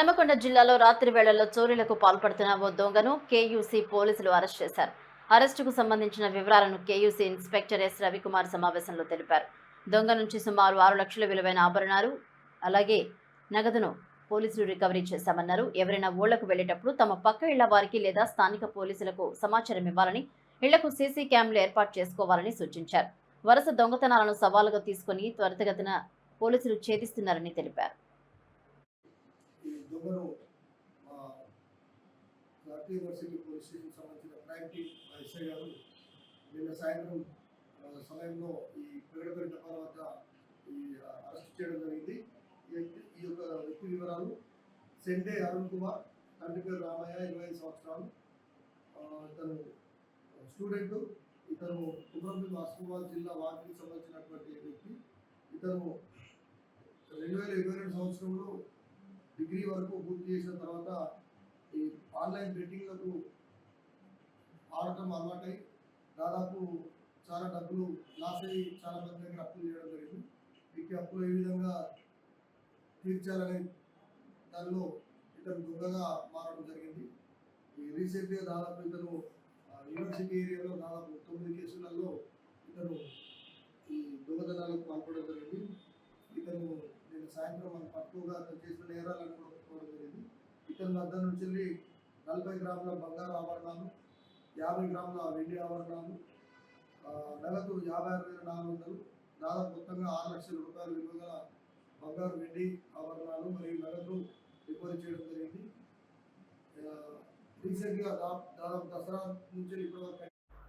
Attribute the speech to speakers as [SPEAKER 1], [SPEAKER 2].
[SPEAKER 1] హనమకొండ జిల్లాలో రాత్రి వేళల్లో చోరీలకు పాల్పడుతున్న ఓ దొంగను కేయూసీ పోలీసులు అరెస్ట్ చేశారు. అరెస్టుకు సంబంధించిన వివరాలను కేయూసీ ఇన్స్పెక్టర్ ఎస్ రవికుమార్ సమావేశంలో తెలిపారు. దొంగ నుంచి సుమారు ఆరు లక్షల విలువైన ఆభరణాలు అలాగే నగదును పోలీసులు రికవరీ చేశామన్నారు. ఎవరైనా ఊళ్ళకు వెళ్ళేటప్పుడు తమ పక్క ఇళ్ళ వారికి లేదా స్థానిక పోలీసులకు సమాచారం ఇవ్వాలని ఇళ్ళకు సీసీ క్యామ్లు ఏర్పాటు చేసుకోవాలని సూచించారు. వరుస దొంగతనాలను సవాలుగా తీసుకుని త్వరితగతిన పోలీసులు ఛేదిస్తున్నారని తెలిపారు.
[SPEAKER 2] ఈ మా జాతీయ యూనివర్సిటీ పోలీస్ స్టేషన్ సంబంధించిన క్రైమ్ టీమ్ మా ఎస్ఐ గారు నిన్న సాయంత్రం సమయంలో ఈ పెగడపల్లి టపాల వద్ద ఈ అరెస్ట్ చేయడం జరిగింది. ఈ ఈ యొక్క వ్యక్తి వివరాలు సెండే అరుణ్ కుమార్ తండ్రి పేరు రామయ్య ఇరవై ఐదు సంవత్సరాలు. ఇతను స్టూడెంట్ ఇతను కుమ్రంభీం ఆసిఫాబాద్ జిల్లా వార్డుకి సంబంధించినటువంటి వ్యక్తి. ఇతను రెండు వేల ఇరవై రెండు సంవత్సరంలో డిగ్రీ వరకు పూర్తి చేసిన తర్వాత ఈ ఆన్లైన్ బెట్టింగ్లకు ఆడటం అలవాటై దాదాపు చాలా డబ్బులు లాస్ అయ్యి చాలా మంది దగ్గర అప్పులు చేయడం జరిగింది. వీటి అప్పులు ఏ విధంగా తీర్చాలనే దానిలో ఇతను దొంగగా మారడం జరిగింది. ఈ రీసెంట్గా దాదాపు ఇతను ఆ, యూనివర్సిటీ ఏరియాలో దాదాపు తొమ్మిది కేసులలో ఇతను ఈ దొంగతనాలకు పాల్పడడం జరిగింది. ఇతను సాయంత్రం మనం పట్టుగా చేసిన నేరాలను కూడా ఒప్పుకోవడం జరిగింది. ఇతని వద్ద నుంచి వెళ్ళి నలభై గ్రాముల బంగారు ఆభరణాలు యాభై గ్రాముల వెండి ఆభరణాలు నెలకు నగదు యాభై ఆరు వేల నాలుగు వందలు దాదాపు మొత్తంగా ఆరు లక్షల రూపాయలు విలువ గల బంగారు వెండి ఆభరణాలు మరియు నగదు రికవరీ చేయడం జరిగింది. రీసెంట్గా దాదాపు దసరా నుంచి ఇప్పటివరకు